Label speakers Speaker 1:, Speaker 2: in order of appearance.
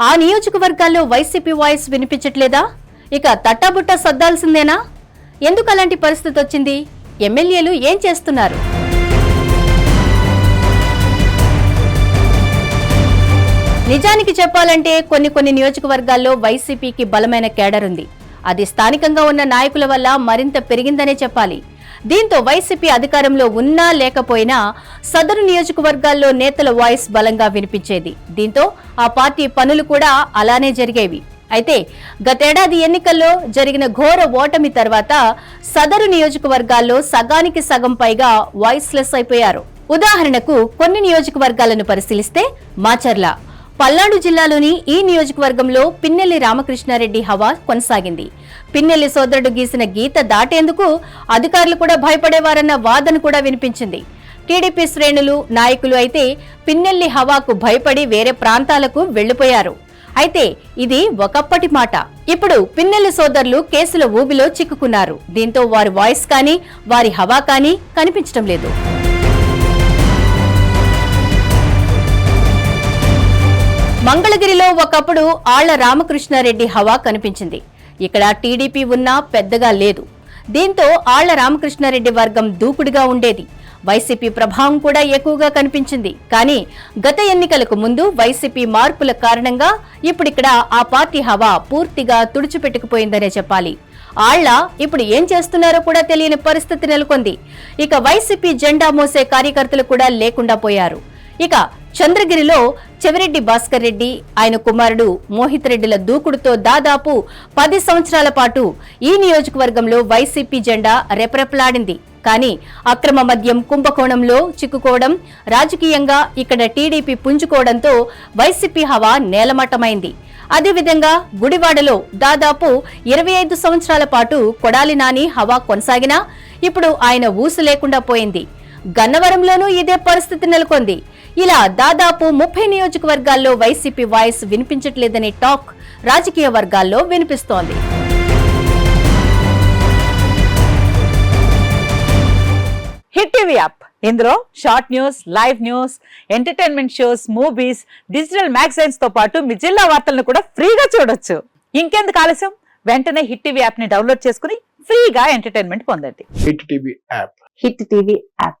Speaker 1: ఆ నియోజకవర్గాల్లో YCP voice వినిపించట్లేదా? ఇక తట్టాబుట్ట సర్దాల్సిందేనా? ఎందుకు అలాంటి పరిస్థితి వచ్చింది? ఎమ్మెల్యేలు ఏం చేస్తున్నారు? నిజానికి చెప్పాలంటే కొన్ని కొన్ని నియోజకవర్గాల్లో వైసీపీకి బలమైన కేడర్ ఉంది. అది స్థానికంగా ఉన్న నాయకుల వల్ల మరింత పెరిగిందనే చెప్పాలి. దీంతో వైసీపీ అధికారంలో ఉన్నా లేకపోయినా సదరు నియోజకవర్గాల్లో నేతల వాయిస్ బలంగా వినిపించేది. దీంతో ఆ పార్టీ పనులు కూడా అలానే జరిగేవి. అయితే గతేడాది ఎన్నికల్లో జరిగిన ఘోర ఓటమి తర్వాత సదరు నియోజకవర్గాల్లో సగానికి సగం పైగా వాయిస్లెస్ అయిపోయారు. ఉదాహరణకు కొన్ని నియోజకవర్గాలను పరిశీలిస్తే మాచర్ల. పల్నాడు జిల్లాలోని ఈ నియోజకవర్గంలో పిన్నెల్లి రామకృష్ణారెడ్డి హవా కొనసాగింది. పిన్నెల్లి సోదరుడు గీసిన గీత దాటేందుకు అధికారులు కూడా భయపడేవారన్న వాదన కూడా వినిపించింది. టీడీపీ శ్రేణులు నాయకులు అయితే పిన్నెల్లి హవాకు భయపడి వేరే ప్రాంతాలకు వెళ్ళిపోయారు అయితే ఇది ఒకప్పటి మాట. ఇప్పుడు పిన్నెల్లి సోదరులు కేసుల ఊబిలో చిక్కుకున్నారు. దీంతో వారి వాయిస్ కానీ వారి హవా కానీ కనిపించడం లేదు. మంగళగిరిలో ఒకప్పుడు ఆళ్ళ రామకృష్ణారెడ్డి హవా కనిపించింది. ఇక్కడ టీడీపీ ఉన్నా పెద్దగా లేదు. దీంతో ఆళ్ళ రామకృష్ణారెడ్డి వర్గం దూకుడుగా ఉండేది. వైసీపీ ప్రభావం కూడా ఎక్కువగా కనిపించింది. కానీ గత ఎన్నికలకు ముందు వైసీపీ మార్పుల కారణంగా ఇప్పుడిక్కడ ఆ పార్టీ హవా పూర్తిగా తుడిచిపెట్టుకుపోయిందనే చెప్పాలి. ఆళ్ళ ఇప్పుడు ఏం చేస్తున్నారో కూడా తెలియని పరిస్థితి నెలకొంది. ఇక వైసీపీ జెండా మోసే కార్యకర్తలు కూడా లేకుండా పోయారు. ఇక చంద్రగిరిలో చెవిరెడ్డి భాస్కర్ రెడ్డి ఆయన కుమారుడు మోహిత్ రెడ్డిల దూకుడుతో దాదాపు పది సంవత్సరాల పాటు ఈ నియోజకవర్గంలో వైసీపీ జెండా రెపరెపలాడింది. కానీ అక్రమ మద్యం కుంభకోణంలో చిక్కుకోవడం రాజకీయంగా ఇక్కడ టీడీపీ పుంజుకోవడంతో వైసీపీ హవా నేలమట్టమైంది. అదేవిధంగా గుడివాడలో దాదాపు ఇరవై ఐదు సంవత్సరాల పాటు కొడాలి నాని హవా కొనసాగినా ఇప్పుడు ఆయన ఊసు లేకుండా పోయింది. గన్నవరంలోనూ ఇదే పరిస్థితి నెలకొంది. ఇలా దాదాపు ముప్పై నియోజకవర్గాల్లో వైసీపీ వాయిస్ వినిపించట్లేదనే టాక్ రాజకీయ వర్గాల్లో వినిపిస్తోంది.
Speaker 2: Hit TV app. ఇందులో short news live news entertainment shows movies digital మ్యాగజైన్స్తో పాటు మీ జిల్లా వార్తలను కూడా ఫ్రీగా చూడొచ్చు. ఇంకెందుకు ఆలస్యం? వెంటనే హిట్ టీవీ యాప్ని డౌన్లోడ్ చేసుకుని ఫ్రీగా ఎంటర్టైన్మెంట్ పొందండి.
Speaker 3: Hit TV app.
Speaker 2: Hit TV app.